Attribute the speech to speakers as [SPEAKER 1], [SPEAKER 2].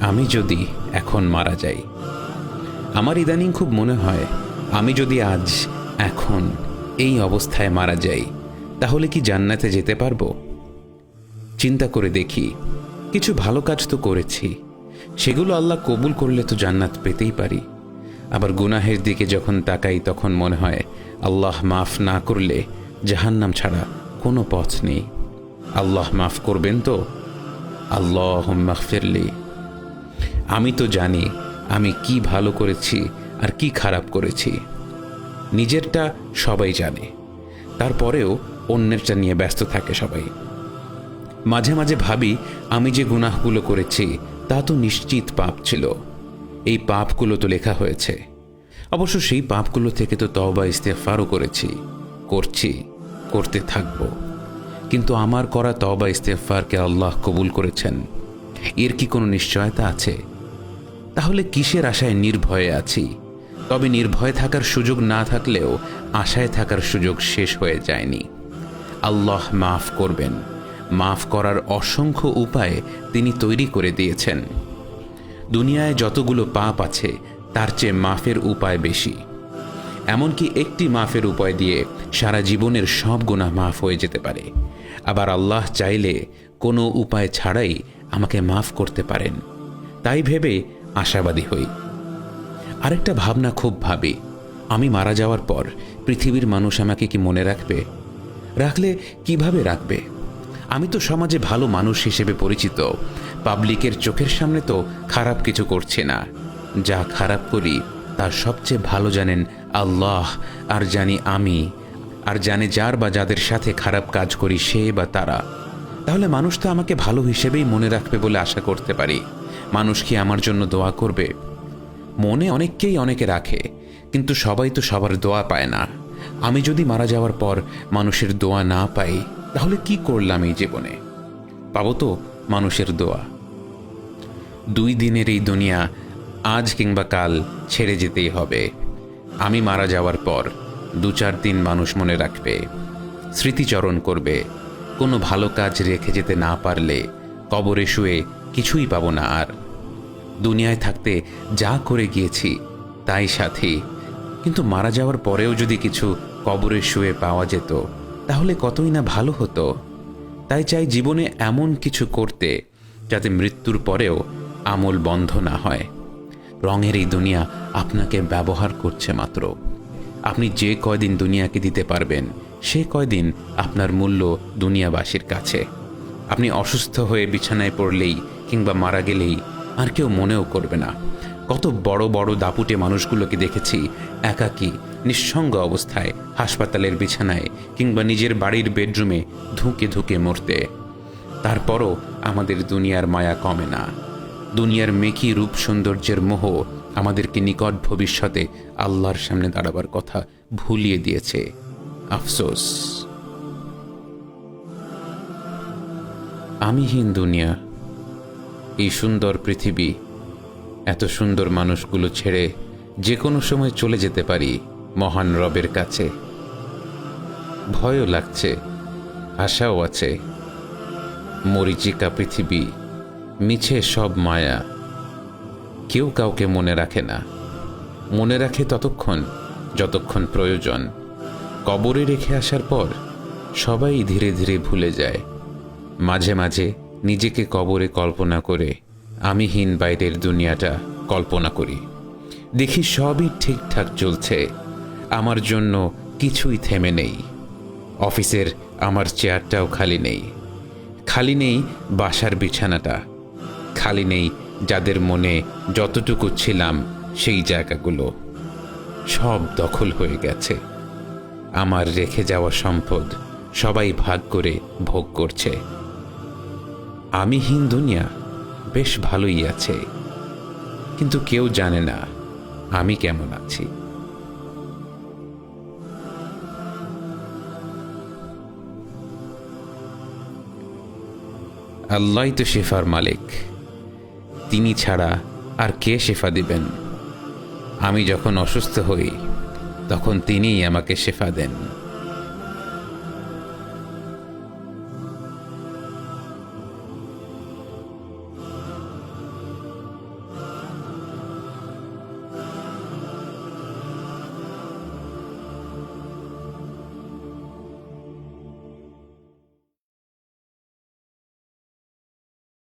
[SPEAKER 1] আমি যদি এখন মারা যাই। আমার ইদানিং খুব মনে হয়, আমি যদি আজ, এখন এই অবস্থায় মারা যাই, তাহলে কি জান্নাতে যেতে পারব? চিন্তা করে দেখি, কিছু ভালো কাজ তো করেছি, সেগুলো আল্লাহ কবুল করলে তো জান্নাত পেতেই পারি। আবার গুনাহের দিকে যখন তাকাই, তখন মনে হয়, আল্লাহ মাফ না করলে জাহান্নাম ছাড়া কোনো পথ নেই। আল্লাহ মাফ করবেন তো? আল্লাহ মাফিরলি আমি তো জানি আমি কি ভালো করেছি আর কি খারাপ করেছি। নিজেরটা সবাই জানে। তারপরেও অন্যেরটা নিয়ে ব্যস্ত থাকে সবাই। মাঝে মাঝে ভাবি, আমি যে গুনাহগুলো করেছি, তা তো নিশ্চিত পাপ ছিল। এই পাপগুলো তো লেখা হয়েছে। অবশ্য সেই পাপগুলো থেকে তো তওবা ইস্তেফারও করেছি। করছি, করতে থাকব। কিন্তু আমার করা তওবা ইস্তেফারকে আল্লাহ কবুল করেছেন। এর কি কোনো নিশ্চয়তা আছে? তাহলে কিসের আশায় নির্ভয়ে আছি? তবে নির্ভয় থাকার সুযোগ না থাকলেও আশায় থাকার সুযোগ শেষ হয়ে যায়নি। আল্লাহ মাফ করবেন। মাফ করার অসংখ্য উপায় তিনি তৈরি করে দিয়েছেন। দুনিয়ায় যতগুলো পাপ আছে, তার চেয়ে মাফের উপায় বেশি। এমনকি একটি মাফের উপায় দিয়ে সারা জীবনের সব গুণা মাফ হয়ে যেতে পারে। আবার আল্লাহ চাইলে কোনো উপায় ছাড়াই আমাকে মাফ করতে পারেন। তাই ভেবে আশাবাদী হই। আরেকটা ভাবনা খুব ভাবি। আমি মারা যাওয়ার পর পৃথিবীর মানুষ আমাকে কি মনে রাখবে? রাখলে কীভাবে রাখবে? আমি তো সমাজে ভালো মানুষ হিসেবে পরিচিত। পাবলিকের চোখের সামনে তো খারাপ কিছু করছে না। যা খারাপ করি তার সবচেয়ে ভালো জানেন আল্লাহ, আর জানি আমি, আর জানে যার বা যাদের সাথে খারাপ কাজ করি সে বা তারা। তাহলে মানুষ তো আমাকে ভালো হিসেবেই মনে রাখবে বলে আশা করতে পারি। মানুষ কি আমার জন্য দোয়া করবে? মনে অনেককেই অনেকে রাখে, কিন্তু সবাই তো সবার দোয়া পায় না। আমি যদি মারা যাওয়ার পর মানুষের দোয়া না পাই, তাহলে কি করলাম এই জীবনে? পাবো তো মানুষের দোয়া। দুই দিনের এই দুনিয়া আজ কিংবা কাল ছেড়ে যেতেই হবে। আমি মারা যাওয়ার পর দু চার দিন মানুষ মনে রাখবে, স্মৃতিচরণ করবে। কোনো ভালো কাজ রেখে যেতে না পারলে কবরে শুয়ে কিছুই পাব না আর। দুনিয়ায় থাকতে যা করে গিয়েছি, তাই সাথী। কিন্তু মারা যাওয়ার পরেও যদি কিছু কবরে শুয়ে পাওয়া যেত, তাহলে কতই না ভালো হতো। তাই চাই জীবনে এমন কিছু করতে, যাতে মৃত্যুর পরেও আমল বন্ধ না হয়। রঙের এই দুনিয়া আপনাকে ব্যবহার করছে মাত্র। আপনি যে কয়দিন দুনিয়াকে দিতে পারবেন, সে কয়দিন আপনার মূল্য দুনিয়াবাসীর কাছে। আপনি অসুস্থ হয়ে বিছানায় পড়লেই কিংবা মারা গেলেই আর কেউ মনেও করবে না। কত বড় বড় দাপুটে মানুষগুলোকে দেখেছি একাকী, নিঃসঙ্গ অবস্থায় হাসপাতালের বিছানায় কিংবা নিজের বাড়ির বেডরুমে ধুঁকে ধুঁকে মরতে। তারপরও আমাদের দুনিয়ার মায়া কমে না। দুনিয়ার মেকি রূপ সৌন্দর্যের মোহ আমাদেরকে নিকট ভবিষ্যতে আল্লাহর সামনে দাঁড়াবার কথা ভুলিয়ে দিয়েছে। আফসোস। আমিহীন দুনিয়া এই সুন্দর পৃথিবী, এত সুন্দর মানুষগুলো ছেড়ে যে কোনো সময় চলে যেতে পারি মহান রবের কাছে। ভয়ও লাগছে, আশাও আছে। মরিচিকা পৃথিবী, মিছে সব মায়া। কেউ কাউকে মনে রাখে না। মনে রাখে ততক্ষণ, যতক্ষণ প্রয়োজন। কবরে রেখে আসার পর সবাই ধীরে ধীরে ভুলে যায়। মাঝে মাঝে নিজেকে কবরে কল্পনা করে আমিহীন বাইরের দুনিয়াটা কল্পনা করি। দেখি সবই ঠিকঠাক চলছে। আমার জন্য কিছুই থেমে নেই। অফিসের আমার চেয়ারটাও খালি নেই। খালি নেই বাসার বিছানাটা। খালি নেই যাদের মনে যতটুকু ছিলাম সেই জায়গাগুলো। সব দখল হয়ে গেছে। আমার রেখে যাওয়া সম্পদ সবাই ভাগ করে ভোগ করছে। আমি হীন দুনিয়া বেশ ভালোই আছে। কিন্তু কেউ জানে না আমি কেমন আছি। আল্লাহই তো শেফার মালিক। তিনি ছাড়া আর কে শেফা দিবেন? আমি যখন অসুস্থ হই, তখন তিনিই আমাকে শেফা দেন।